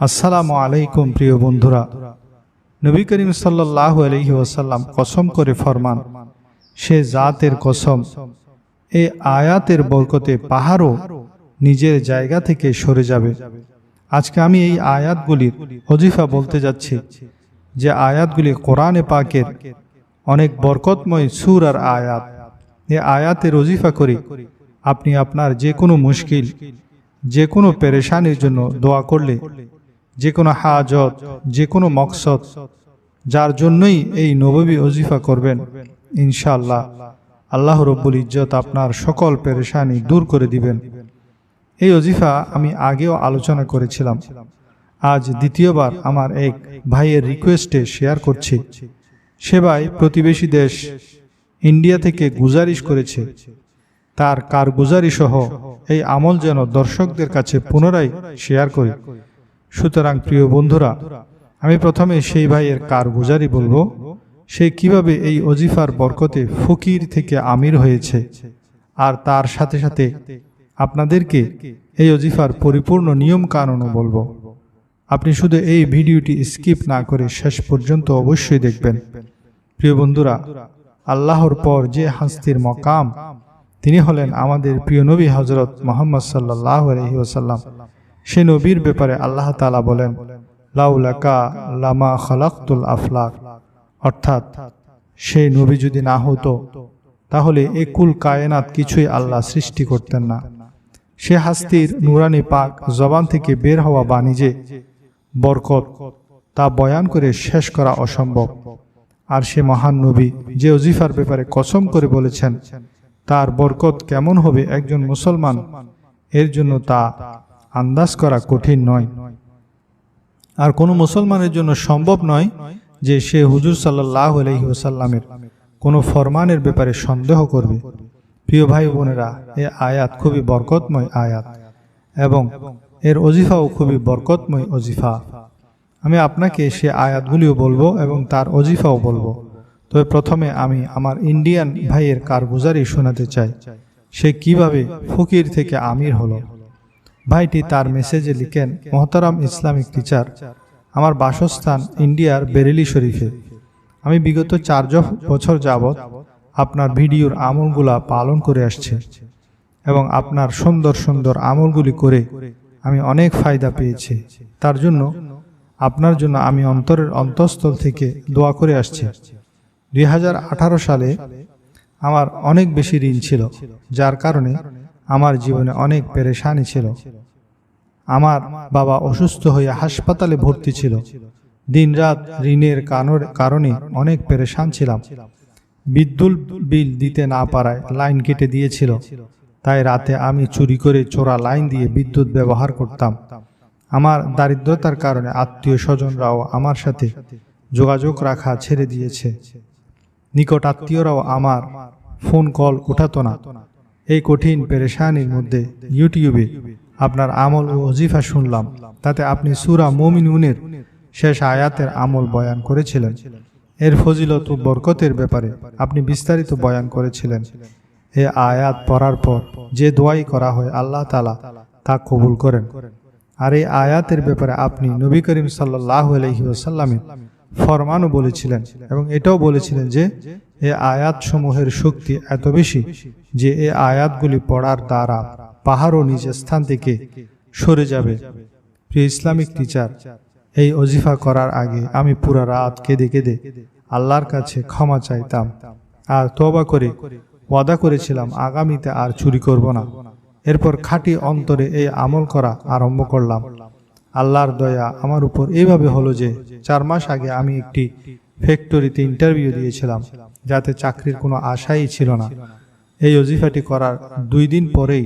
আসসালামু আলাইকুম, প্রিয় বন্ধুরা। নবী করিম সাল্লাহ আলহি ওসাল্লাম কসম করে ফরমান, সে জাতের কসম, এ আয়াতের বরকতে পাহাড়ও নিজের জায়গা থেকে সরে যাবে। আজকে আমি এই আয়াতগুলির অজিফা বলতে যাচ্ছি, যে আয়াতগুলি কোরআনে পাকের অনেক বরকতময় সুর আর আয়াত। এ আয়াতের অজিফা করে, আপনি আপনার যে কোনো মুশকিল, যে কোনো পেরেশানির জন্য দোয়া করলে যে কোনো হাজত যে কোনো মকসদ, যার জন্যই এই নববী অজিফা করবেন, ইনশাআল্লাহ। আল্লাহ রব্বুল ইজ্জত আপনার সকল পেরেশানি দূর করে দিবেন। এই অজিফা আমি আগেও আলোচনা করেছিলাম। আজ দ্বিতীয়বার আমার এক ভাইয়ের রিকোয়েস্টে শেয়ার করছি। সে ভাই প্রতিবেশী দেশ ইন্ডিয়া থেকে গুজারিশ করেছে। তার কারগুজারি সহ এই আমল যেন দর্শকদের কাছে পুনরায় শেয়ার করি। সুতরাং প্রিয় বন্ধুরা, আমি প্রথমে সেই ভাইয়ের কার কারগুজারি বলব। সে কীভাবে এই অজিফার বরকতে ফকির থেকে আমির হয়েছে আর তার সাথে সাথে আপনাদেরকে এই অজিফার পরিপূর্ণ নিয়ম কানুনও বলব। আপনি শুধু এই ভিডিওটি স্কিপ না করে শেষ পর্যন্ত অবশ্যই দেখবেন। প্রিয় বন্ধুরা, আল্লাহর পর যে হাস্তির মকাম, তিনি হলেন আমাদের প্রিয় নবী হজরত মোহাম্মদ সাল্লাহ আলহি ওসাল্লাম সে নবীর ব্যাপারে আল্লাহ তালা বলেন, লাউলাকা লামা খালাক্তুল আফলাক। অর্থাৎ, সে নবী যদি না হতো, তাহলে এ কুল কায়নাত কিছুই আল্লাহ সৃষ্টি করতেন না। সে হাস্তির নুরানি পাক জবান থেকে বের হওয়া বাণী বাণিজ্যে বরকত তা বয়ান করে শেষ করা অসম্ভব। আর সে মহান নবী যে অজিফার ব্যাপারে কসম করে বলেছেন, তার বরকত কেমন হবে একজন মুসলমান? এর জন্য তা আন্দাজ করা কঠিন নয়। আর কোনো মুসলমানের জন্য সম্ভব নয় যে সে হুজুর সাল্লাহ আলহি ওসাল্লামের কোনো ফরমানের ব্যাপারে সন্দেহ করবে। প্রিয় ভাই বোনেরা, এ আয়াত খুবই বরকতময় আয়াত এবং এর অজিফাও খুবই বরকতময় অজিফা। আমি আপনাকে সে আয়াতগুলিও বলব এবং তার অজিফাও বলব। তবে প্রথমে আমি আমার ইন্ডিয়ান ভাইয়ের কারগুজারি শোনাতে চাই। সে কীভাবে ফকির থেকে আমির হলো? ভাইটি তার মেসেজে লিখেন, মোহতারাম ইসলামিক টিচার আমার বাসস্থান ইন্ডিয়ার বেরেলি শরীফে। আমি বিগত চার বছর যাবৎ আপনার ভিডিওর আমলগুলা পালন করে আসছে এবং আপনার সুন্দর সুন্দর আমলগুলি করে আমি অনেক ফায়দা পেয়েছি। তার জন্য আপনার জন্য আমি অন্তরের অন্তঃস্থল থেকে দোয়া করে আসছি। দুই হাজার আঠারো সালে আমার অনেক বেশি ঋণ ছিল, যার কারণে আমার জীবনে অনেক পেরেশানি ছিল। আমার বাবা অসুস্থ হয়ে হাসপাতালে ভর্তি ছিল। দিনরাত ঋণের কারণে অনেক পেরেশান ছিলাম। বিদ্যুৎ বিল দিতে না পারায় লাইন কেটে দিয়েছিল। তাই রাতে আমি চুরি করে চোরা লাইন দিয়ে বিদ্যুৎ ব্যবহার করতাম। আমার দারিদ্রতার কারণে আত্মীয় স্বজনরাও আমার সাথে যোগাযোগ রাখা ছেড়ে দিয়েছে। নিকট আত্মীয়রাও আমার ফোন কল উঠাতো না। এই কঠিন পেরেশানির মধ্যে ইউটিউবে আপনার আমল ও অজিফা শুনলাম। তাতে আপনি সুরা মমিনুনের শেষ আয়াতের আমল বয়ান করেছিলেন। এর ফজিলত ও বরকতের ব্যাপারে আপনি বিস্তারিত বয়ান করেছিলেন। এ আয়াত পড়ার পর যে দোয়াই করা হয় আল্লাহ তালা তা কবুল করেন। আর এই আয়াতের ব্যাপারে আপনি নবী করিম সাল্লাহ আলহি ওসাল্লামের ফরমানও বলেছিলেন এবং এটাও বলেছিলেন যে এ আয়াত সমূহের শক্তি এত বেশি যে এ আয়াতগুলি পড়ার দ্বারা পাহাড়ও নিজ স্থান থেকে সরে যাবে। প্রিয় ইসলামিক টিচার, এই অজিফা করার আগে আমি পুরা রাত কেঁদে কেঁদে আল্লাহর কাছে ক্ষমা চাইতাম আর তবা করে ওয়াদা করেছিলাম, আগামীতে আর চুরি করব না। এরপর খাঁটি অন্তরে এই আমল করা আরম্ভ করলাম। আল্লাহর দয়া আমার উপর এইভাবে হলো যে চার মাস আগে আমি একটি ফ্যাক্টরিতে ইন্টারভিউ দিয়েছিলাম, যাতে চাকরির কোনো আশাই ছিল না। এই অজিফাটি করার দুই দিন পরেই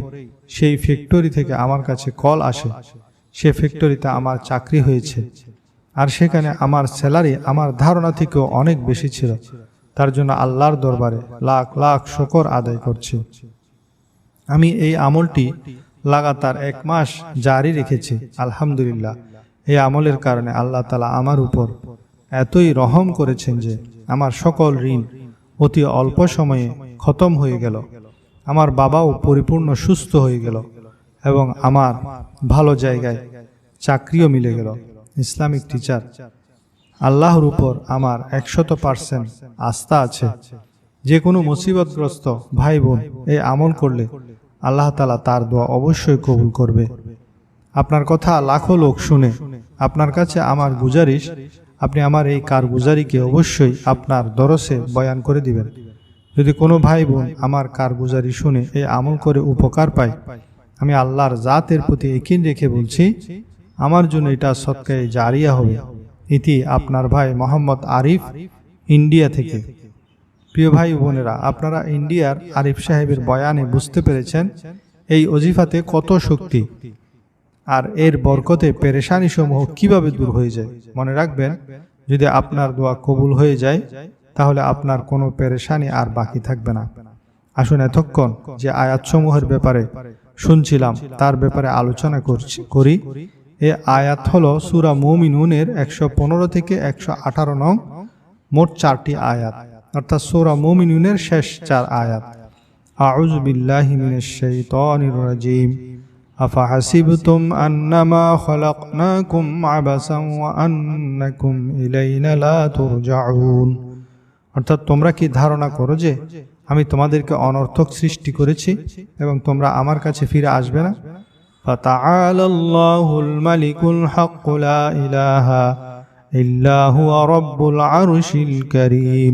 সেই ফ্যাক্টরি থেকে আমার কাছে কল আসে, সে ফ্যাক্টরিতে আমার চাকরি হয়েছে। আর সেখানে আমার স্যালারি আমার ধারণা থেকেও অনেক বেশি ছিল। তার জন্য আল্লাহর দরবারে লাখ লাখ শকর আদায় করছি। আমি এই আমলটি লাগাতার এক মাস জারি রেখেছি, আলহামদুলিল্লাহ। এই আমলের কারণে আল্লাহ তালা আমার উপর এতই রহম করেছেন যে আমার সকল ঋণ অতি অল্প সময়ে খতম হয়ে গেল। আমার বাবাও পরিপূর্ণ সুস্থ হয়ে গেল এবং আমার ভালো জায়গায় চাকরিও মিলে গেল। ইসলামিক টিচার আল্লাহর উপর আমার একশত পার্সেন্ট আস্থা আছে। যে কোনো মুসিবতগ্রস্ত ভাই বোন এই আমল করলে আল্লাহ তালা তার দোয়া অবশ্যই কবুল করবে। আপনার কথা লাখো লোক শুনে, আপনার কাছে আমার গুজারিশ, আপনি আমার এই কারগুজারিকে অবশ্যই আপনার দরসে বয়ান করে দিবেন। যদি কোনো ভাই বোন আমার কারগুজারি শুনে এই আমল করে উপকার পায়, আমি আল্লাহর জাতের প্রতি একিন রেখে বলছি, আমার জন্য এটা সৎকায় জারিয়া হবে। ইতি আপনার ভাই মোহাম্মদ আরিফ, ইন্ডিয়া থেকে। প্রিয় ভাই বোনেরা, আপনারা ইন্ডিয়ার আরিফ সাহেবের বয়ানে বুঝতে পেরেছেন এই অজিফাতে কত শক্তি আর এর বরকতে পেরেশানি সমূহ কীভাবে দূর হয়ে যায়। মনে রাখবেন, যদি আপনার দোয়া কবুল হয়ে যায়, তাহলে আপনার কোনো পেরেশানি আর বাকি থাকবে না। আসুন এতক্ষণ যে আয়াতসমূহের ব্যাপারে শুনছিলাম, তার ব্যাপারে আলোচনা করছি, করি। এ আয়াত হল সুরা মুমিনুনের একশো পনেরো থেকে একশো আঠারো নং, মোট চারটি আয়াত। অর্থাৎ সুরা মুমিনুনের শেষ চার আয়াত আউজ বিল্লাহি মিনাশ শাইতানির রাজিম أفحسبتم أنما خلقناكم عبثا وأنكم إلينا لا ترجعون অর্থাৎ তোমরা কি ধারণা করো যে আমি তোমাদেরকে অনর্থক সৃষ্টি করেছি এবং তোমরা আমার কাছে ফিরে আসবে না فتعالى الله الملك الحق لا إله إلا هو رب العرش الكريم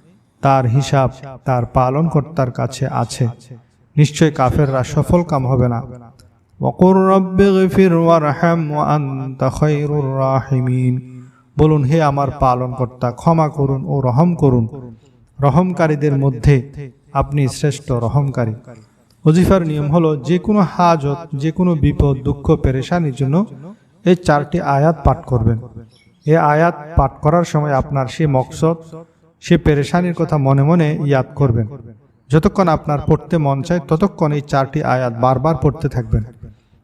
তার হিসাব তার পালনকর্তার কাছে আছে নিশ্চয় কাফেররা সফল কাম হবে না وقل رب اغفر وارحم وأنت خير الراحمين বলুন হে আমার পালনকর্তা ক্ষমা করুন ও রহম করুন রহমকারীদের মধ্যে আপনি শ্রেষ্ঠ রহমকারী ওজিফার নিয়ম হলো যে কোনো হাজত যে কোনো বিপদ দুঃখ পেরেশানির জন্য এই চারটি আয়াত পাঠ করবেন এই আয়াত পাঠ করার সময় আপনার সে মকসদ সে পেরেশানির কথা মনে মনে ইয়াদ করবেন। যতক্ষণ আপনার পড়তে মন চায়, ততক্ষণ এই চারটি আয়াত বারবার পড়তে থাকবেন।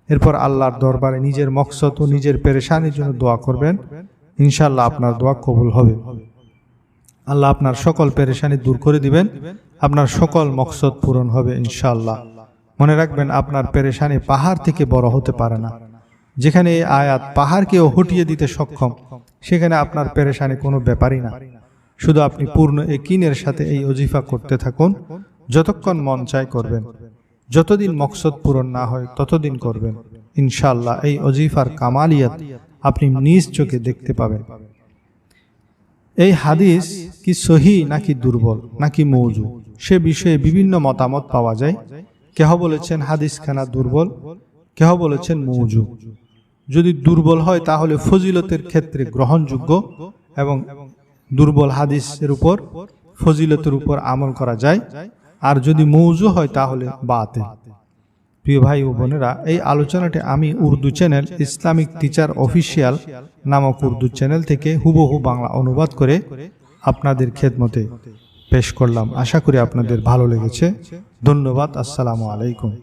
এরপর আল্লাহর দরবারে নিজের মকসদ ও নিজের পেরেশানির জন্য দোয়া করবেন। ইনশাল্লাহ আপনার দোয়া কবুল হবে। আল্লাহ আপনার সকল পেরেশানি দূর করে দিবেন। আপনার সকল মকসদ পূরণ হবে ইনশাল্লাহ মনে রাখবেন, আপনার পেরেশানি পাহাড় থেকে বড় হতে পারে না। যেখানে এই আয়াত পাহাড়কেও হটিয়ে দিতে সক্ষম, সেখানে আপনার পেরেশানি কোনো ব্যাপারই না। শুধু আপনি পূর্ণ একিনের সাথে এই অজিফা করতে থাকুন, যতক্ষণ মন চায় করবেন। যতদিন মকসদ পূরণ না হয়, ততদিন করবেন। ইনশাল্লাহ এই অজিফার কামালিয়াত আপনি নিজ চোখে দেখতে পাবেন। এই হাদিস কি সহি নাকি দুর্বল, নাকি মৌজু? সে বিষয়ে বিভিন্ন মতামত পাওয়া যায়। কেহ বলেছেন হাদিস খানা দুর্বল, কেহ বলেছেন মৌজু। যদি দুর্বল হয়, তাহলে ফজিলতের ক্ষেত্রে গ্রহণযোগ্য এবং দুর্বল হাদিসের উপর, ফজিলতের উপর আমল করা যায়। আর যদি মৌজু হয় তাহলে বাতে প্রিয় ভাই ও বোনেরা, এই আলোচনাটি আমি Urdu channel Islamic teacher official নামক উর্দু চ্যানেল থেকে হুবহু বাংলা অনুবাদ করে আপনাদের খেদমতে পেশ করলাম। আশা করি আপনাদের ভালো লেগেছে। ধন্যবাদ। আসসালামু আলাইকুম।